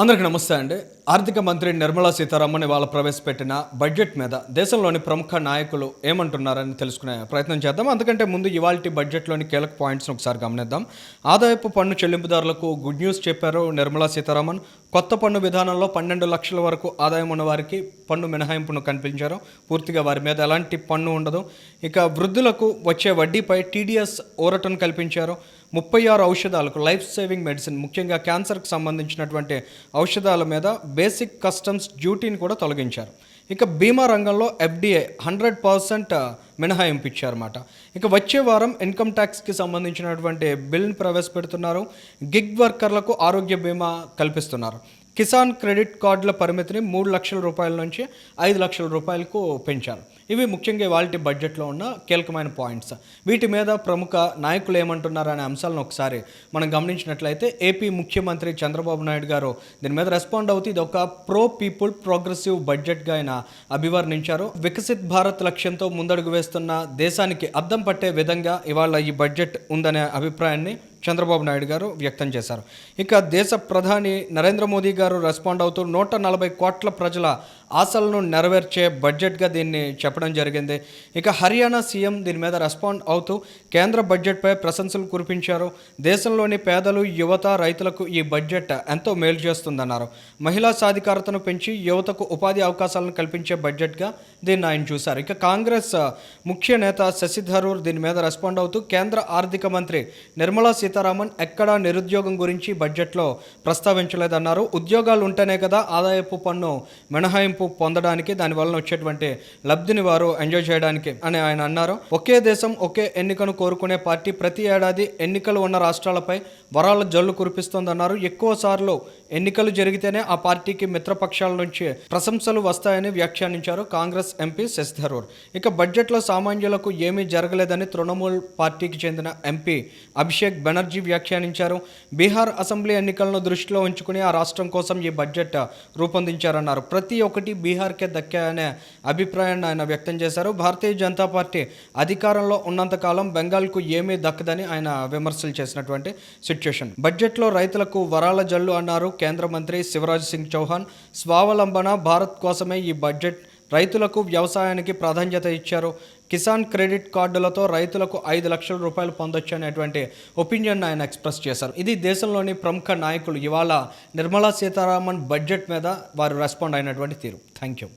అందరికీ నమస్తే అండి. ఆర్థిక మంత్రి నిర్మలా సీతారామన్ ఇవాళ ప్రవేశపెట్టిన బడ్జెట్ మీద దేశంలోని ప్రముఖ నాయకులు ఏమంటున్నారని తెలుసుకునే ప్రయత్నం చేద్దాం. అందుకంటే ముందు ఇవాళ బడ్జెట్లోని కీలక పాయింట్స్ని ఒకసారి గమనిద్దాం. ఆదాయపు పన్ను చెల్లింపుదారులకు గుడ్ న్యూస్ చెప్పారు నిర్మలా సీతారామన్. కొత్త పన్ను విధానంలో పన్నెండు లక్షల వరకు ఆదాయం ఉన్న వారికి పన్ను మినహాయింపును కనిపించారు. పూర్తిగా వారి మీద ఎలాంటి పన్ను ఉండదు. ఇక వృద్ధులకు వచ్చే వడ్డీపై టీడీఎస్ ఊరటను కల్పించారు. ముప్పై ఆరు ఔషధాలకు లైఫ్ సేవింగ్ మెడిసిన్ ముఖ్యంగా క్యాన్సర్కి సంబంధించినటువంటి ఔషధాల మీద బేసిక్ కస్టమ్స్ డ్యూటీని కూడా తొలగించారు. ఇక బీమా రంగంలో ఎఫ్డీఐ హండ్రెడ్ పర్సెంట్ మినహాయింపు ఇచ్చారన్నమాట ఇక వచ్చే వారం ఇన్కమ్ ట్యాక్స్కి సంబంధించినటువంటి బిల్ని ప్రవేశపెడుతున్నారు. గిగ్ వర్కర్లకు ఆరోగ్య బీమా కల్పిస్తున్నారు. కిసాన్ క్రెడిట్ కార్డుల పరిమితిని మూడు లక్షల రూపాయల నుంచి ఐదు లక్షల రూపాయలకు పెంచారు. ఇవి ముఖ్యంగా వాళ్ళ బడ్జెట్లో ఉన్న కీలకమైన పాయింట్స్. వీటి మీద ప్రముఖ నాయకులు ఏమంటున్నారు అనే అంశాలను ఒకసారి మనం గమనించినట్లయితే ఏపీ ముఖ్యమంత్రి చంద్రబాబు నాయుడు గారు దీని మీద రెస్పాండ్ అవుతూ ఇది ఒక ప్రో పీపుల్ ప్రోగ్రెసివ్ బడ్జెట్గా ఆయన అభివర్ణించారు. వికసిత్ భారత్ లక్ష్యంతో ముందడుగు వేస్తున్న దేశానికి అద్దం పట్టే విధంగా ఇవాళ ఈ బడ్జెట్ ఉందనే అభిప్రాయాన్ని చంద్రబాబు నాయుడు గారు వ్యక్తం చేశారు. ఇక దేశ ప్రధాని నరేంద్ర మోదీ గారు రెస్పాండ్ అవుతూ నూట నలభై కోట్ల ప్రజల ఆశలను నెరవేర్చే బడ్జెట్గా దీన్ని చెప్పడం జరిగింది. ఇక హర్యానా సీఎం దీని మీద రెస్పాండ్ అవుతూ కేంద్ర బడ్జెట్పై ప్రశంసలు కురిపించారు. దేశంలోని పేదలు యువత రైతులకు ఈ బడ్జెట్ ఎంతో మేలు చేస్తుందన్నారు. మహిళా సాధికారతను పెంచి యువతకు ఉపాధి అవకాశాలను కల్పించే బడ్జెట్గా దీన్ని ఆయన చూశారు. ఇక కాంగ్రెస్ ముఖ్య నేత శశి థరూర్ దీని మీద రెస్పాండ్ అవుతూ కేంద్ర ఆర్థిక మంత్రి నిర్మలా సీతారామన్ ఎక్కడా నిరుద్యోగం గురించి బడ్జెట్లో ప్రస్తావించలేదన్నారు. ఉద్యోగాలు ఉంటేనే కదా ఆదాయపు పన్ను మినహాయింపు పొందడానికి దానివల్ల వచ్చేటువంటి లబ్ధిని వారు ఎంజాయ్ చేయడానికి అని ఆయన అన్నారు. ఒకే దేశం ఒకే ఎన్నికను కోరుకునే పార్టీ ప్రతి ఏడాది ఎన్నికలు ఉన్న రాష్ట్రాలపై వరాల జల్లు కురిపిస్తోందన్నారు. ఎక్కువ సార్లు ఎన్నికలు జరిగితేనే ఆ పార్టీకి మిత్రపక్షాల నుంచి ప్రశంసలు వస్తాయని వ్యాఖ్యానించారు కాంగ్రెస్ ఎంపీ శశి థరూర్. ఇక బడ్జెట్లో సామాన్యులకు ఏమీ జరగలేదని తృణమూల్ పార్టీకి చెందిన ఎంపీ అభిషేక్ బెనర్జీ వ్యాఖ్యానించారు. బీహార్ అసెంబ్లీ ఎన్నికలను దృష్టిలో ఉంచుకుని ఆ రాష్ట్రం కోసం ఈ బడ్జెట్ రూపొందించారన్నారు. ప్రతి ఒక్కటి బీహార్కే దక్కాయనే అభిప్రాయాన్ని ఆయన వ్యక్తం చేశారు. భారతీయ జనతా పార్టీ అధికారంలో ఉన్నంతకాలం బెంగాల్కు ఏమీ దక్కదని ఆయన విమర్శలు చేసినటువంటి సిచ్యుయేషన్. బడ్జెట్లో రైతులకు వరాల జల్లు అన్నారు కేంద్ర మంత్రి శివరాజ్ సింగ్ చౌహాన్. స్వావలంబన భారత్ కోసమే ఈ బడ్జెట్ రైతులకు వ్యవసాయానికి ప్రాధాన్యత ఇచ్చారు. కిసాన్ క్రెడిట్ కార్డులతో రైతులకు ఐదు లక్షల రూపాయలు పొందొచ్చు అనేటువంటి ఒపీనియన్ ఆయన ఎక్స్ప్రెస్ చేశారు. ఇది దేశంలోని ప్రముఖ నాయకులు ఇవాళ నిర్మలా సీతారామన్ బడ్జెట్ మీద వారు రెస్పాండ్ అయినటువంటి తీరు. Thank you